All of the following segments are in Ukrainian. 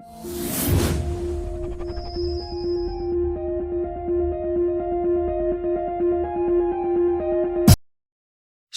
you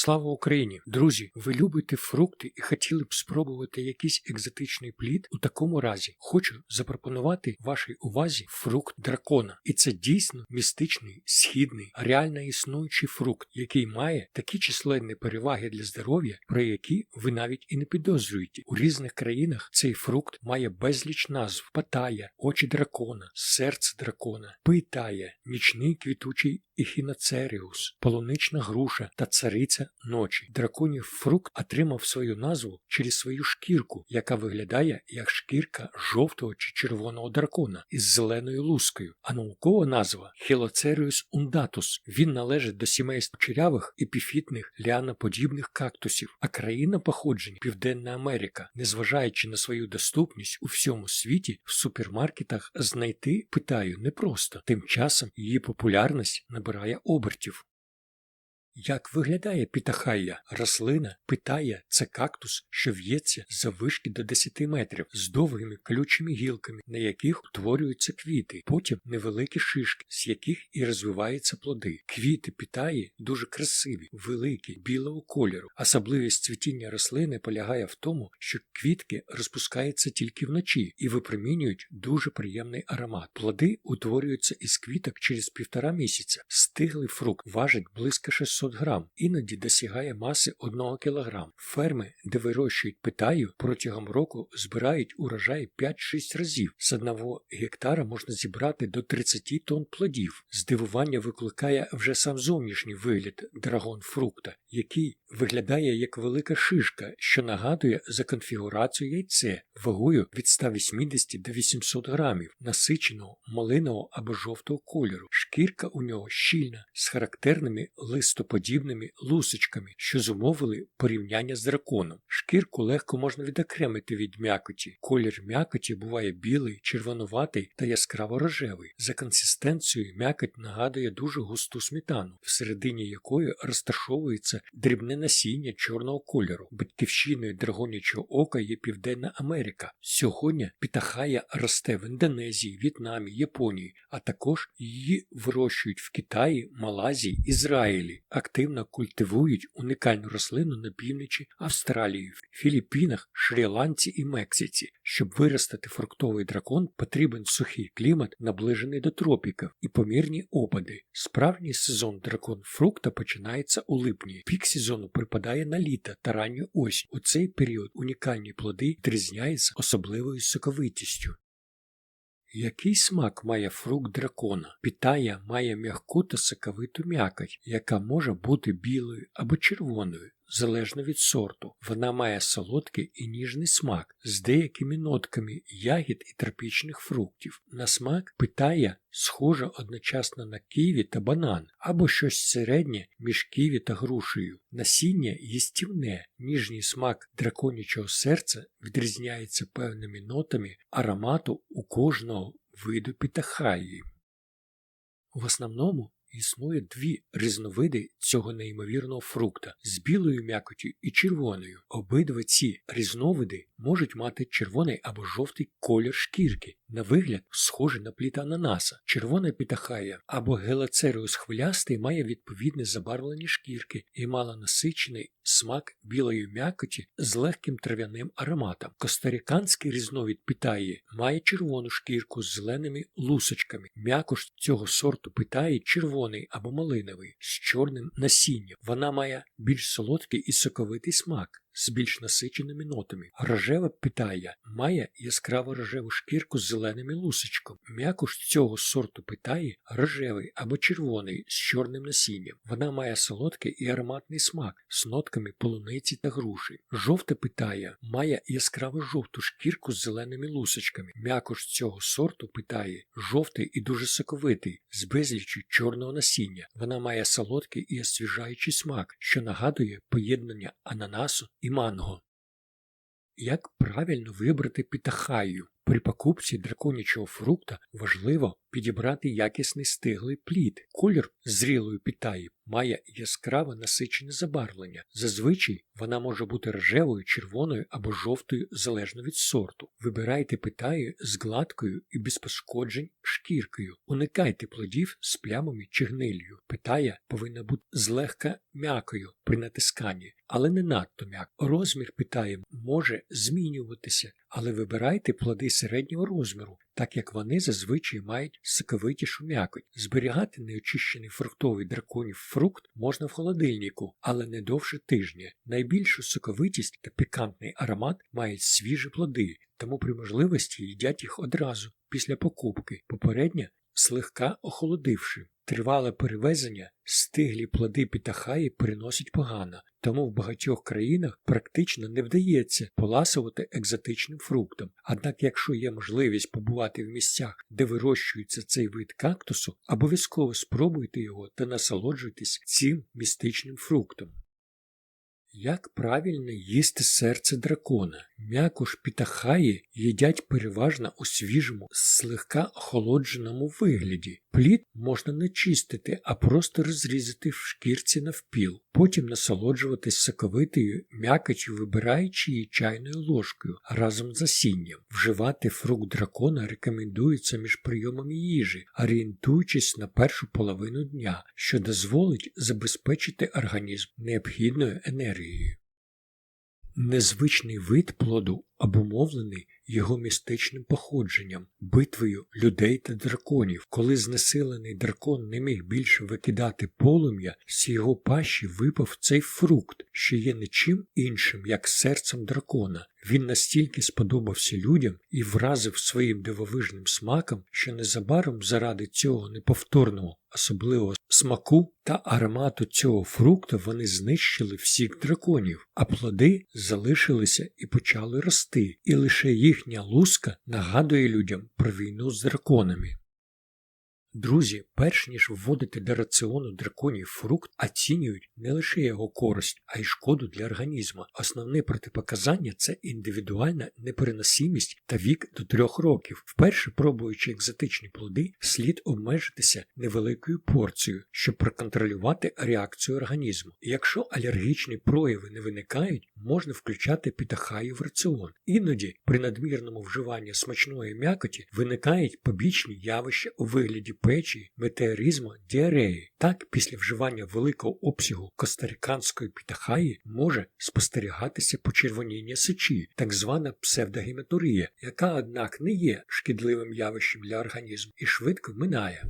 Слава Україні! Друзі, ви любите фрукти і хотіли б спробувати якийсь екзотичний плід? У такому разі хочу запропонувати вашій увазі фрукт дракона. І це дійсно містичний, східний, реально існуючий фрукт, який має такі численні переваги для здоров'я, про які ви навіть і не підозрюєте. У різних країнах цей фрукт має безліч назв: патая, очі дракона, серце дракона, питая, нічний квітучий ехіноцеріус, полунична груша та цариця ночі. Драконів фрукт отримав свою назву через свою шкірку, яка виглядає як шкірка жовтого чи червоного дракона із зеленою лускою, а наукова назва Хелоцеріус ундаtus. Він належить до сімейства черявих епіфітних ліаноподібних кактусів, а країна походження Південна Америка, незважаючи на свою доступність у всьому світі, в супермаркетах знайти питаю непросто. Тим часом її популярність набирає обертів. Як виглядає пітахайя? Рослина питає це кактус, що в'ється заввишки до 10 метрів з довгими колючими гілками, на яких утворюються квіти, потім невеликі шишки, з яких і розвиваються плоди. Квіти питаї дуже красиві, великі, білого кольору. Особливість цвітіння рослини полягає в тому, що квітки розпускаються тільки вночі і випромінюють дуже приємний аромат. Плоди утворюються із квіток через півтора місяця. Стиглий фрукт важить близько 600 грам, іноді досягає маси 1 кг. Ферми, де вирощують питаю, протягом року збирають урожай 5-6 разів. З одного гектара можна зібрати до 30 тонн плодів. Здивування викликає вже сам зовнішній вигляд драгон-фрукта, який виглядає як велика шишка, що нагадує за конфігурацію яйце вагою від 180 до 800 грамів, насиченого малинового або жовтого кольору. Шкірка у нього щільна з характерними листоподібними лусочками, що зумовили порівняння з драконом. Шкірку легко можна відокремити від м'якоті. Колір м'якоті буває білий, червонуватий та яскраво рожевий. За консистенцією м'якоть нагадує дуже густу сметану, всередині якої розташовується дрібне насіння чорного кольору. Батьківщиною драгонячого ока є Південна Америка. Сьогодні пітахая росте в Індонезії, В'єтнамі, Японії, а також її вирощують в Китаї, Малайзії, Ізраїлі. Активно культивують унікальну рослину на півночі Австралії, Філіппінах, Шрі-Ланці і Мексиці. Щоб виростити фруктовий дракон, потрібен сухий клімат, наближений до тропіків, і помірні опади. Справжній сезон дракон фрукта починається у липні. Пік сезону припадає на літо та ранню осінь. У цей період унікальні плоди відрізняються особливою соковитістю. Який смак має фрукт дракона? Пітая має м'яку та соковиту м'якоть, яка може бути білою або червоною, залежно від сорту. Вона має солодкий і ніжний смак з деякими нотками ягід і тропічних фруктів. На смак питая схожа одночасно на ківі та банан, або щось середнє між ківі та грушею. Насіння їстівне, ніжній смак драконячого серця відрізняється певними нотами аромату у кожного виду пітахаї. В основному існує дві різновиди цього неймовірного фрукта з білою м'якоттю і червоною. Обидва ці різновиди можуть мати червоний або жовтий колір шкірки, на вигляд схожий на плід ананаса. Червона пітахая або гелацеріус хвилястий має відповідне забарвлення шкірки і малонасичений смак білої м'якоті з легким трав'яним ароматом. Костариканський різновид питаї має червону шкірку з зеленими лусочками. М'якош цього сорту питаї червоний або малиновий з чорним насінням. Вона має більш солодкий і соковитий смак. З більш насиченими нотами. Рожева питая має яскраво рожеву шкірку з зеленими лусочками. М'якош цього сорту питаї рожевий або червоний з чорним насінням. Вона має солодкий і ароматний смак з нотками полуниці та груші. Жовта питая має яскраво жовту шкірку з зеленими лусочками. М'якош цього сорту питаї жовтий і дуже соковитий, з безліччю чорного насіння. Вона має солодкий і освіжаючий смак, що нагадує поєднання ананасу і манго. Як правильно вибрати пітахаю? При покупці драконячого фрукта важливо підібрати якісний стиглий плід. Колір зрілої пітаї має яскраво насичене забарвлення. Зазвичай вона може бути рожевою, червоною або жовтою залежно від сорту. Вибирайте питаю з гладкою і без пошкоджень шкіркою. Уникайте плодів з плямами чи гниллю. Питая повинна бути злегка м'якою при натисканні, але не надто м'яко. Розмір питаї може змінюватися, але вибирайте плоди середнього розміру, так як вони зазвичай мають соковитішу м'якоть. Зберігати неочищений фруктовий драконів фрукт можна в холодильнику, але не довше тижня. Найбільшу соковитість та пікантний аромат мають свіжі плоди, тому при можливості їдять їх одразу після покупки, попередньо слегка охолодивши. Тривале перевезення стиглі плоди пітахаї переносять погано, тому в багатьох країнах практично не вдається поласувати екзотичним фруктом. Однак, якщо є можливість побувати в місцях, де вирощується цей вид кактусу, обов'язково спробуйте його та насолоджуйтесь цим містичним фруктом. Як правильно їсти серце дракона? М'якош пітахаї їдять переважно у свіжому, слегка охолодженому вигляді. Плід можна не чистити, а просто розрізати в шкірці навпіл, потім насолоджуватись соковитою м'якотю, вибираючи її чайною ложкою разом з насінням. Вживати фрукт дракона рекомендується між прийомами їжі, орієнтуючись на першу половину дня, що дозволить забезпечити організм необхідною енергією. Незвичний вид плоду обумовлений його містичним походженням, битвою людей та драконів. Коли знесилений дракон не міг більше викидати полум'я, з його пащі випав цей фрукт, що є нічим іншим, як серцем дракона. Він настільки сподобався людям і вразив своїм дивовижним смаком, що незабаром заради цього неповторного особливого смаку та аромату цього фрукта вони знищили всіх драконів, а плоди залишилися і почали рости, і лише їхня луска нагадує людям про війну з драконами. Друзі, перш ніж вводити до раціону драконів фрукт, оцінюють не лише його користь, а й шкоду для організму. Основне протипоказання це індивідуальна непереносимість та вік до трьох років. Вперше пробуючи екзотичні плоди, слід обмежитися невеликою порцією, щоб проконтролювати реакцію організму. Якщо алергічні прояви не виникають, можна включати пітахаю в раціон. Іноді при надмірному вживанні смачної м'якоті виникають побічні явища у вигляді печі, метеоризму, діареї. Так, після вживання великого обсягу костариканської пітахаї може спостерігатися почервоніння сечі, так звана псевдогематурія, яка, однак, не є шкідливим явищем для організму і швидко минає.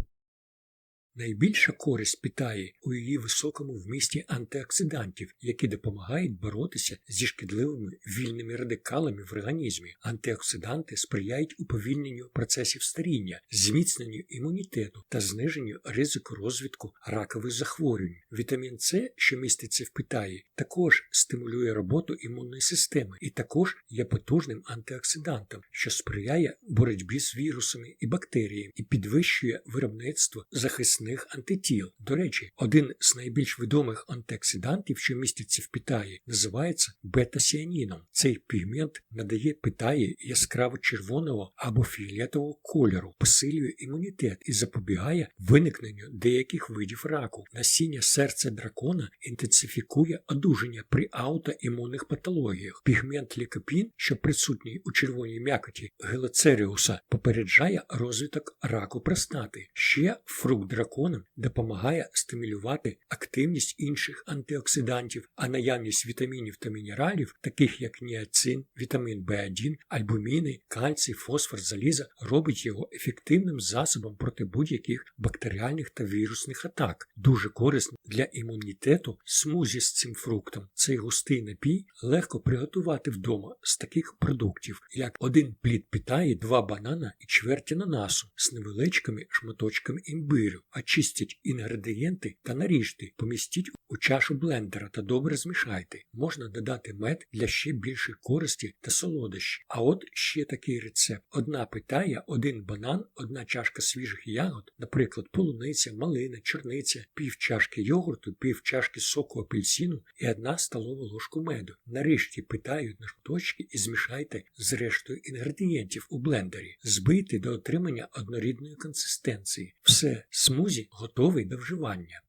Найбільша користь питає у її високому вмісті антиоксидантів, які допомагають боротися зі шкідливими вільними радикалами в організмі. Антиоксиданти сприяють уповільненню процесів старіння, зміцненню імунітету та зниженню ризику розвитку ракових захворювань. Вітамін С, що міститься в питаї, також стимулює роботу імунної системи і також є потужним антиоксидантом, що сприяє боротьбі з вірусами і бактеріями і підвищує виробництво захисних захисних антитіл. До речі, один з найбільш відомих антиоксидантів, що міститься в питаї, називається бета-сіаніном. Цей пігмент надає питаї яскраво червоного або фіолетового кольору, посилює імунітет і запобігає виникненню деяких видів раку. Насіння серця дракона інтенсифікує одужання при аутоімунних патологіях. Пігмент лікопін, що присутній у червоній м'якоті гелоцеріуса, попереджає розвиток раку простати. Ще фрукт дракона драконам допомагає стимулювати активність інших антиоксидантів, а наявність вітамінів та мінералів, таких як ніацин, вітамін В1, альбуміни, кальцій, фосфор, заліза, робить його ефективним засобом проти будь-яких бактеріальних та вірусних атак. Дуже корисно для імунітету смузі з цим фруктом. Цей густий напій легко приготувати вдома з таких продуктів, як один плід питає, два банана і чверть ананасу з невеличкими шматочками імбирю. А очистіть інгредієнти та наріжте, помістіть у чашу блендера та добре змішайте. Можна додати мед для ще більшої користі та солодощі. А от ще такий рецепт: одна питає, один банан, одна чашка свіжих ягод, наприклад, полуниця, малина, чорниця, пів чашки йогурту, пів чашки соку апельсину і одна столова ложку меду. Нарешті питають на шматочки і змішайте з рештою інгредієнтів у блендері. Збийте до отримання однорідної консистенції. Все, смузі готовий до вживання.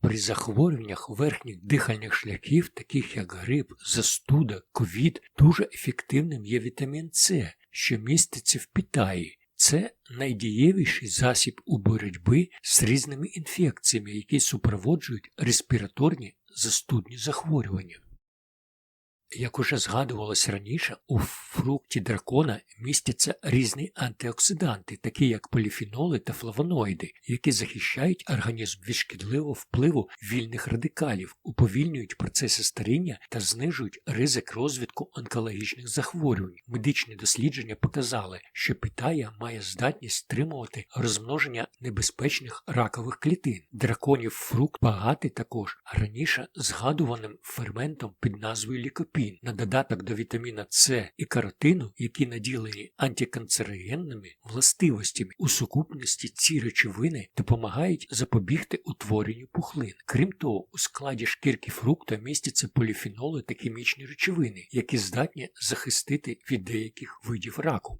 При захворюваннях верхніх дихальних шляхів, таких як грип, застуда, ковід, дуже ефективним є вітамін С, що міститься в Питаї. Це найдієвіший засіб у боротьбі з різними інфекціями, які супроводжують респіраторні застудні захворювання. Як уже згадувалось раніше, у фрукті дракона містяться різні антиоксиданти, такі як поліфеноли та флавоноїди, які захищають організм від шкідливого впливу вільних радикалів, уповільнюють процеси старіння та знижують ризик розвитку онкологічних захворювань. Медичні дослідження показали, що питая має здатність стримувати розмноження небезпечних ракових клітин. Драконів фрукт багатий також раніше згадуваним ферментом під назвою лікопін на додаток до вітаміна С і каротину, які наділені антиканцерогенними властивостями. У сукупності ці речовини допомагають запобігти утворенню пухлин. Крім того, у складі шкірки фрукта містяться поліфеноли та хімічні речовини, які здатні захистити від деяких видів раку.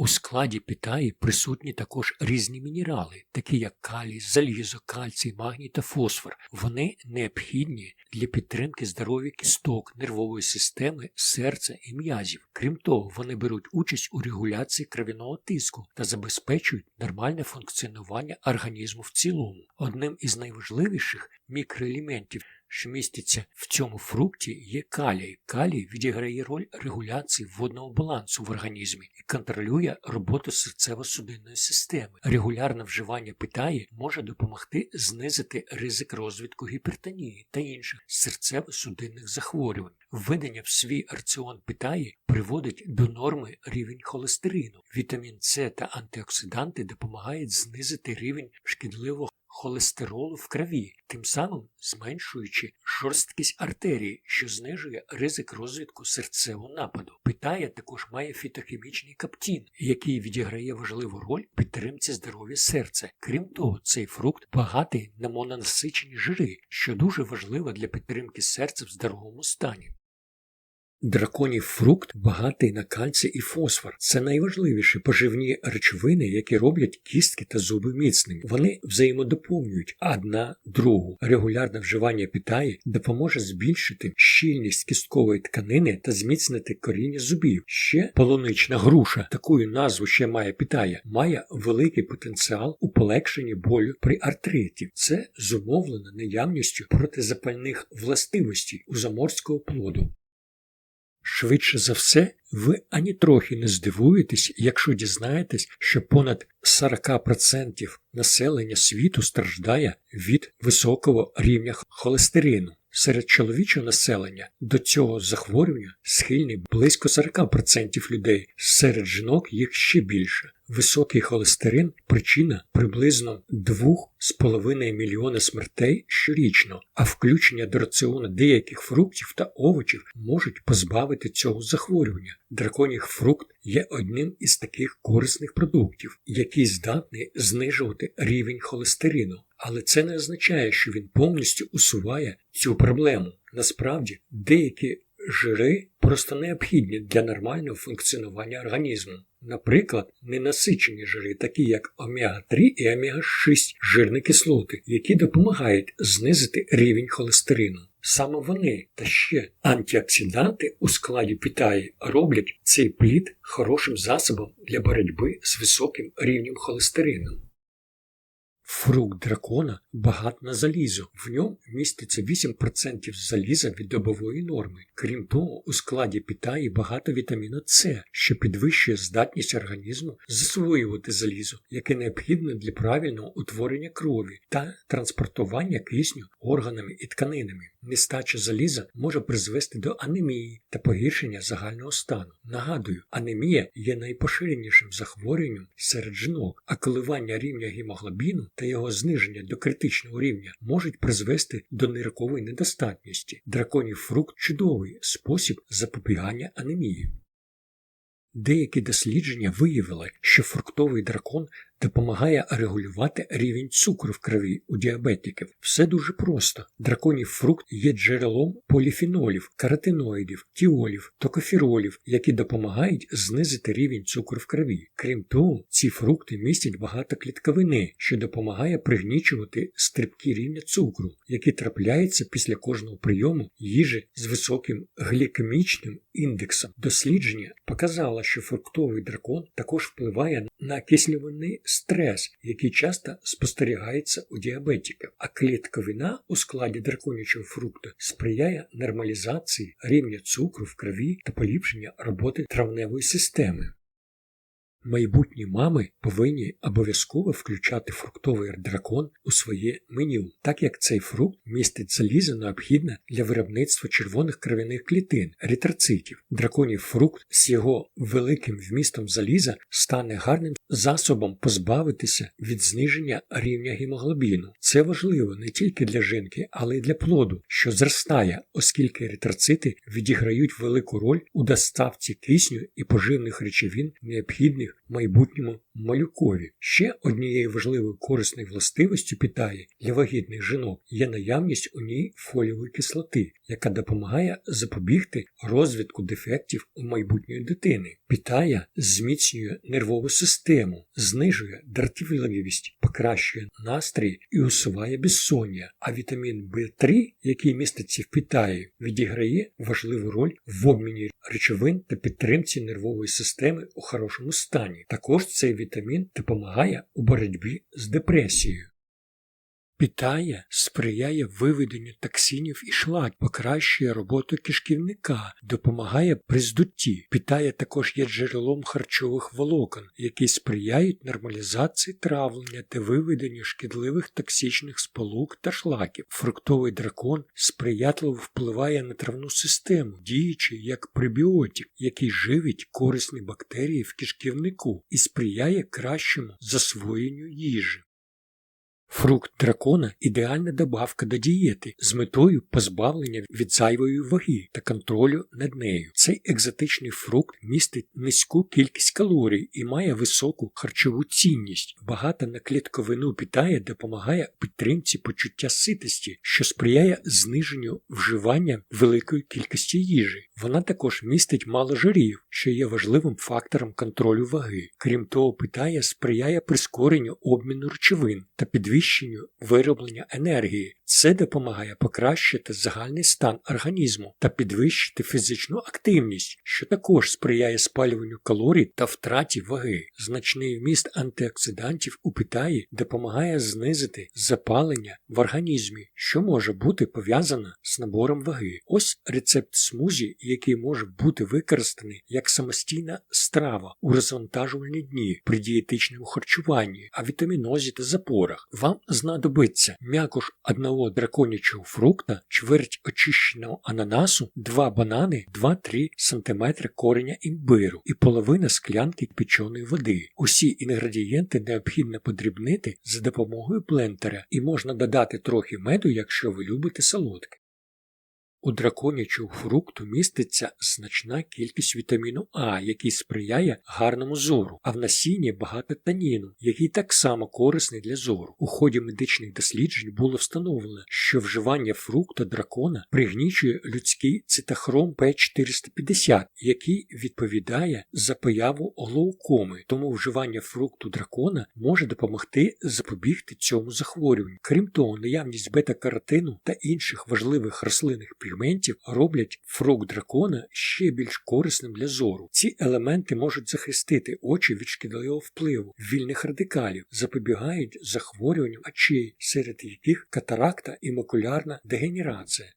У складі питаї присутні також різні мінерали, такі як калій, залізо, кальцій, магній та фосфор. Вони необхідні для підтримки здоров'я кісток, нервової системи, серця і м'язів. Крім того, вони беруть участь у регуляції кров'яного тиску та забезпечують нормальне функціонування організму в цілому. Одним із найважливіших мікроелементів що міститься в цьому фрукті, є калій. Калій відіграє роль регуляції водного балансу в організмі і контролює роботу серцево-судинної системи. Регулярне вживання питаї може допомогти знизити ризик розвитку гіпертонії та інших серцево-судинних захворювань. Введення в свій раціон питаї приводить до норми рівень холестерину. Вітамін С та антиоксиданти допомагають знизити рівень шкідливого холестеролу в крові, тим самим зменшуючи жорсткість артерії, що знижує ризик розвитку серцевого нападу. Питає також має фітохімічний каптін, який відіграє важливу роль підтримці здоров'я серця. Крім того, цей фрукт багатий на мононасичені жири, що дуже важливо для підтримки серця в здоровому стані. Драконів фрукт багатий на кальцій і фосфор. Це найважливіші поживні речовини, які роблять кістки та зуби міцними. Вони взаємодоповнюють одна другу. Регулярне вживання питаї допоможе збільшити щільність кісткової тканини та зміцнити коріння зубів. Ще полунична груша, такою назву ще має питає, має великий потенціал у полегшенні болю при артриті. Це зумовлено наявністю протизапальних властивостей у заморського плоду. Швидше за все, ви ані трохи не здивуєтесь, якщо дізнаєтесь, що понад 40% населення світу страждає від високого рівня холестерину. Серед чоловічого населення до цього захворювання схильні близько 40% людей, серед жінок їх ще більше. Високий холестерин причина приблизно 2,5 мільйона смертей щорічно, а включення до раціону деяких фруктів та овочів можуть позбавити цього захворювання. Драконій фрукт є одним із таких корисних продуктів, який здатний знижувати рівень холестерину. Але це не означає, що він повністю усуває цю проблему. Насправді, деякі жири просто необхідні для нормального функціонування організму. Наприклад, ненасичені жири, такі як омега-3 і омега-6 жирні кислоти, які допомагають знизити рівень холестерину. Саме вони та ще антиоксиданти у складі питаї роблять цей плід хорошим засобом для боротьби з високим рівнем холестерину. Фрукт дракона багат на залізо. В ньому міститься 8% заліза від добової норми. Крім того, у складі питаї багато вітаміну С, що підвищує здатність організму засвоювати залізо, яке необхідне для правильного утворення крові та транспортування кисню органами і тканинами. Нестача заліза може призвести до анемії та погіршення загального стану. Нагадую, анемія є найпоширенішим захворюванням серед жінок, а коливання рівня гемоглобіну та його зниження до критичного рівня можуть призвести до ниркової недостатності. Драконів фрукт чудовий спосіб запобігання анемії. Деякі дослідження виявили, що фруктовий дракон допомагає регулювати рівень цукру в крові у діабетиків. Все дуже просто. Драконів фрукт є джерелом поліфенолів, каротиноїдів, тіолів, токофіролів, які допомагають знизити рівень цукру в крові. Крім того, ці фрукти містять багато клітковини, що допомагає пригнічувати стрибкі рівня цукру, які трапляються після кожного прийому їжі з високим глікемічним індексом. Дослідження показало, що фруктовий дракон також впливає на кислюваний стрес, який часто спостерігається у діабетиків, а клітковина у складі драконячого фрукту сприяє нормалізації рівня цукру в крові та поліпшення роботи травневої системи. Майбутні мами повинні обов'язково включати фруктовий дракон у своє меню, так як цей фрукт містить залізо необхідне для виробництва червоних кров'яних клітин, еритроцитів. Драконів фрукт з його великим вмістом заліза стане гарним засобом позбавитися від зниження рівня гемоглобіну. Це важливо не тільки для жінки, але й для плоду, що зростає, оскільки еритроцити відіграють велику роль у доставці кисню і поживних речовин необхідних майбутньому малюкові. Ще однією важливою корисною властивостю питає для вагітних жінок є наявність у ній фоліової кислоти, яка допомагає запобігти розвитку дефектів у майбутньої дитини. Питає зміцнює нервову систему, знижує дратівливість, покращує настрій і усуває безсоння. А вітамін В3, який міститься в питаї, відіграє важливу роль в обміні речовин та підтримці нервової системи у хорошому стані. Також цей вітамін допомагає у боротьбі з депресією. Питає сприяє виведенню токсинів і шлак, покращує роботу кишківника, допомагає при здутті. Питає також є джерелом харчових волокон, які сприяють нормалізації травлення та виведенню шкідливих токсичних сполук та шлаків. Фруктовий дракон сприятливо впливає на травну систему, діючи як пребіотик, який живить корисні бактерії в кишківнику і сприяє кращому засвоєнню їжі. Фрукт дракона ідеальна добавка до дієти з метою позбавлення від зайвої ваги та контролю над нею. Цей екзотичний фрукт містить низьку кількість калорій і має високу харчову цінність. Багато на клітковину питає допомагає підтримці почуття ситості, що сприяє зниженню вживання великої кількості їжі. Вона також містить мало жирів, що є важливим фактором контролю ваги. Крім того, питає сприяє прискоренню обміну речовин та підвищенню підвищенню вироблення енергії. Це допомагає покращити загальний стан організму та підвищити фізичну активність, що також сприяє спалюванню калорій та втраті ваги. Значний вміст антиоксидантів у питаї допомагає знизити запалення в організмі, що може бути пов'язано з набором ваги. Ось рецепт смузі, який може бути використаний як самостійна страва у розвантажувальні дні при дієтичному харчуванні, а вітамінозі та запорах. Вам знадобиться м'якош одного драконячого фрукта, чверть очищеного ананасу, два банани, 2-3 см кореня імбиру і половина склянки печеної води. Усі інгредієнти необхідно подрібнити за допомогою блендера і можна додати трохи меду, якщо ви любите солодке. У драконячого фрукту міститься значна кількість вітаміну А, який сприяє гарному зору, а в насінні багато таніну, який так само корисний для зору. У ході медичних досліджень було встановлено, що вживання фрукта дракона пригнічує людський цитохром П450, який відповідає за появу глоукоми, тому вживання фрукту дракона може допомогти запобігти цьому захворюванню. Крім того, наявність бета-каротину та інших важливих рослинних пігментів роблять фрукт дракона ще більш корисним для зору. Ці елементи можуть захистити очі від шкідливого впливу вільних радикалів, запобігають захворюванням очей, серед яких катаракта і макулярна дегенерація.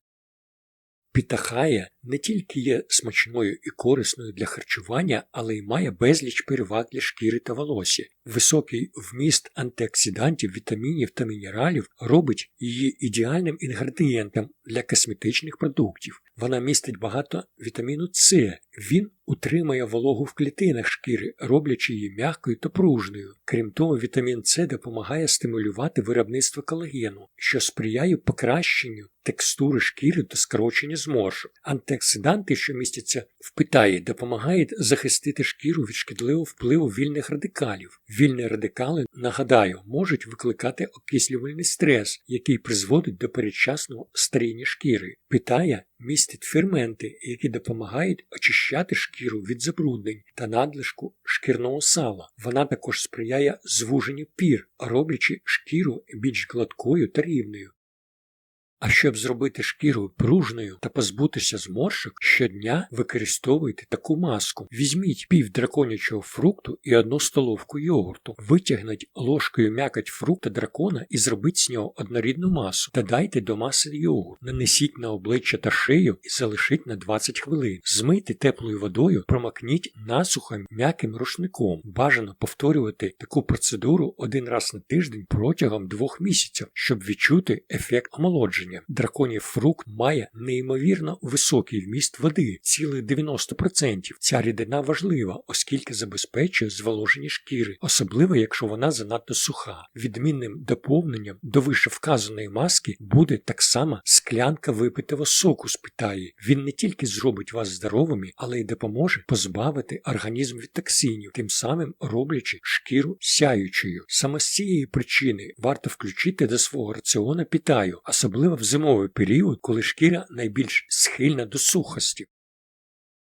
Пітахая не тільки є смачною і корисною для харчування, але й має безліч переваг для шкіри та волосся. Високий вміст антиоксидантів, вітамінів та мінералів робить її ідеальним інгредієнтом для косметичних продуктів. Вона містить багато вітаміну С. Він утримує вологу в клітинах шкіри, роблячи її м'якою та пружною. Крім того, вітамін С допомагає стимулювати виробництво колагену, що сприяє покращенню текстури шкіри та скороченню зморшок. Антиоксиданти, що містяться в питаї, допомагають захистити шкіру від шкідливого впливу вільних радикалів. Вільні радикали, нагадаю, можуть викликати окислювальний стрес, який призводить до передчасного старіння шкіри. Питая містить ферменти, які допомагають очищати шкіру від забруднень та надлишку шкірного сала. Вона також сприяє звуженню пір, роблячи шкіру більш гладкою та рівною. А щоб зробити шкіру пружною та позбутися зморшок, щодня використовуйте таку маску. Візьміть пів драконячого фрукту і одну столовку йогурту, витягніть ложкою м'якоть фрукта дракона і зробіть з нього однорідну масу. Додайте до маси йогурт, нанесіть на обличчя та шию і залишіть на 20 хвилин. Змийте теплою водою, промакніть насухо м'яким рушником. Бажано повторювати таку процедуру один раз на тиждень протягом двох місяців, щоб відчути ефект омолодження зволоження. Драконів фрукт має неймовірно високий вміст води, цілих 90%. Ця рідина важлива, оскільки забезпечує зволоження шкіри, особливо якщо вона занадто суха. Відмінним доповненням до вище вказаної маски буде так само склянка випитого соку з питаї. Він не тільки зробить вас здоровими, але й допоможе позбавити організм від токсинів, тим самим роблячи шкіру сяючою. Саме з цієї причини варто включити до свого раціону питаю, особливо в зимовий період, коли шкіра найбільш схильна до сухості.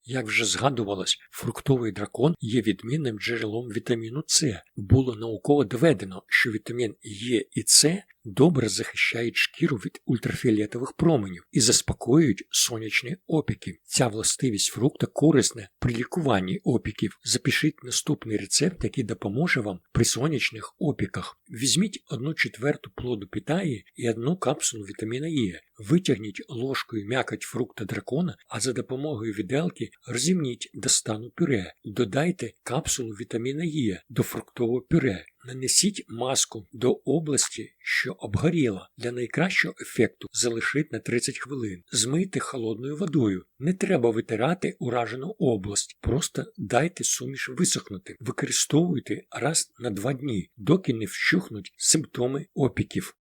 Як вже згадувалось, фруктовий дракон є відмінним джерелом вітаміну С. Було науково доведено, що вітамін Е і С добре захищають шкіру від ультрафіолетових променів і заспокоюють сонячні опіки. Ця властивість фрукта корисна при лікуванні опіків. Запишіть наступний рецепт, який допоможе вам при сонячних опіках. Візьміть одну четверту плоду питаї і одну капсулу вітаміна Е. Витягніть ложкою м'якоть фрукта дракона, а за допомогою віделки розімніть до стану пюре. Додайте капсулу вітаміна Е до фруктового пюре. Нанесіть маску до області, що обгоріла. Для найкращого ефекту залишить на 30 хвилин. Змийте холодною водою. Не треба витирати уражену область. Просто дайте суміш висохнути. Використовуйте раз на два дні, доки не вщухнуть симптоми опіків.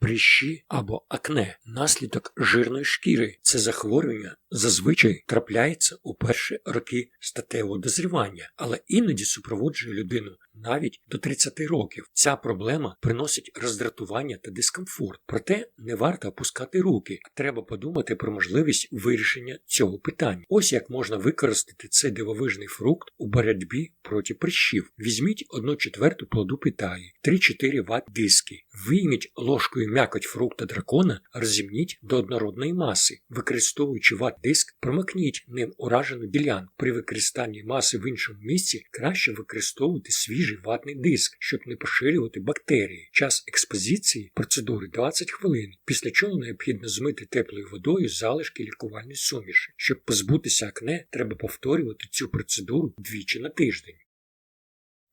Прищі або акне наслідок жирної шкіри. Це захворювання зазвичай трапляється у перші роки статевого дозрівання, але іноді супроводжує людину навіть до 30 років. Ця проблема приносить роздратування та дискомфорт. Проте не варто опускати руки, треба подумати про можливість вирішення цього питання. Ось як можна використати цей дивовижний фрукт у боротьбі проти прищів. Візьміть одну четверту плоду питаї, 3-4 ват диски, вийміть ложкою м'якоть фрукта дракона, розімніть до однородної маси, використовуючи ват диск, промикніть ним уражену ділянку. При використанні маси в іншому місці краще використовувати свіжий ватний диск, щоб не поширювати бактерії. Час експозиції процедури 20 хвилин, після чого необхідно змити теплою водою залишки лікувальної суміші. Щоб позбутися акне, треба повторювати цю процедуру двічі на тиждень.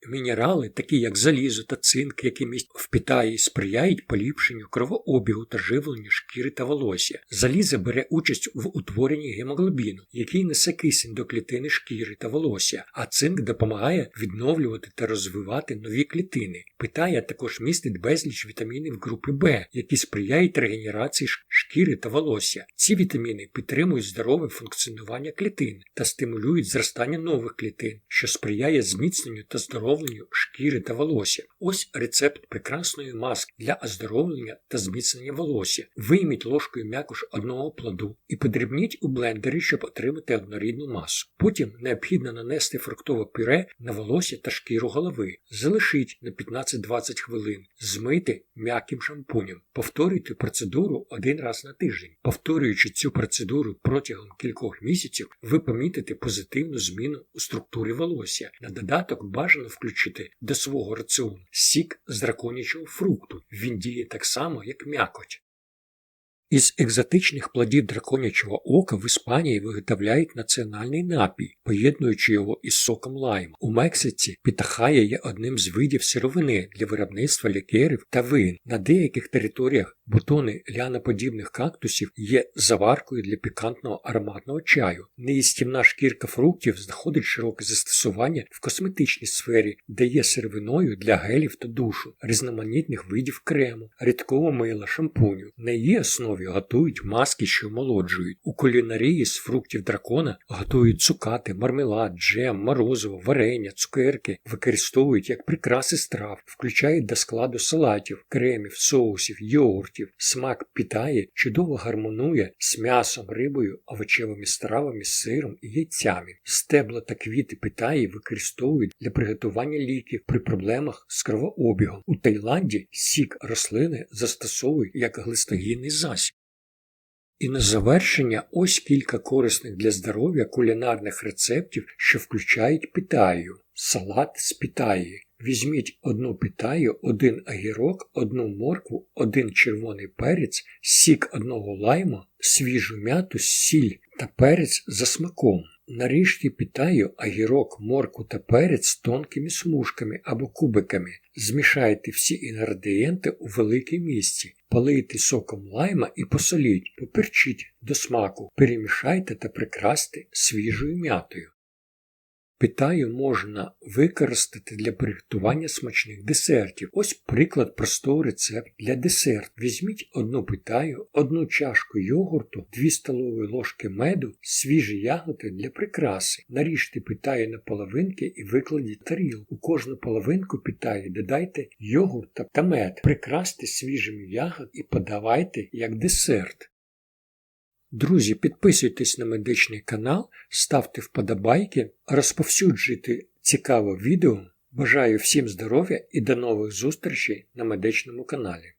Мінерали, такі як залізо та цинк, які в питаї, сприяють поліпшенню кровообігу та живленню шкіри та волосся. Залізо бере участь в утворенні гемоглобіну, який несе кисень до клітини шкіри та волосся, а цинк допомагає відновлювати та розвивати нові клітини. Питая також містить безліч вітамінів групи Б, які сприяють регенерації шкіри та волосся. Ці вітаміни підтримують здорове функціонування клітин та стимулюють зростання нових клітин, що сприяє зміцненню та здоров'ю оздоровленню шкіри та волосся. Ось рецепт прекрасної маски для оздоровлення та зміцнення волосся. Вийміть ложкою м'якош одного плоду і подрібніть у блендері, щоб отримати однорідну масу. Потім необхідно нанести фруктове пюре на волосся та шкіру голови. Залишіть на 15-20 хвилин. Змийте м'яким шампунем. Повторюйте процедуру один раз на тиждень. Повторюючи цю процедуру протягом кількох місяців, ви помітите позитивну зміну у структурі волосся. На додаток бажано включити до свого раціону сік з драконячого фрукту. Він діє так само, як м'якоть. Із екзотичних плодів драконячого ока в Іспанії виготовляють національний напій, поєднуючи його із соком лайма. У Мексиці пітахая є одним з видів сировини для виробництва лікерів та вин. На деяких територіях бутони ляноподібних кактусів є заваркою для пікантного ароматного чаю. Неїстівна шкірка фруктів знаходить широке застосування в косметичній сфері, де є сировиною для гелів та душу, різноманітних видів крему, рідкого мила, шампуню. На її основі готують маски, що омолоджують. У кулінарії з фруктів дракона готують цукати, мармелад, джем, морозиво, варення, цукерки, використовують як прикраси страв, включають до складу салатів, кремів, соусів, йогуртів. Смак питає, чудово гармонує з м'ясом, рибою, овочевими стравами, сиром і яйцями. Стебла та квіти питаї використовують для приготування ліків при проблемах з кровообігом. У Таїланді сік рослини застосовують як глистогінний засіб. І на завершення ось кілька корисних для здоров'я кулінарних рецептів, що включають питаю. Салат з питаї. Візьміть одну питаю, один огірок, одну моркву, один червоний перець, сік одного лайма, свіжу м'яту, сіль та перець за смаком. Наріжте пітаю, огірок, морку та перець тонкими смужками або кубиками. Змішайте всі інгредієнти у великій місці, полийте соком лайма і посоліть, поперчіть до смаку, перемішайте та прикрасьте свіжою м'ятою. Питаю можна використати для приготування смачних десертів. Ось приклад простого рецепту для десерту. Візьміть одну питаю, одну чашку йогурту, 2 столові ложки меду, свіжі ягоди для прикраси. Наріжте питаю на половинки і викладіть тарілку. У кожну половинку питаю додайте йогурт та мед, прикрасьте свіжими ягод і подавайте як десерт. Друзі, підписуйтесь на медичний канал, ставте вподобайки, розповсюджуйте цікаве відео. Бажаю всім здоров'я і до нових зустрічей на медичному каналі.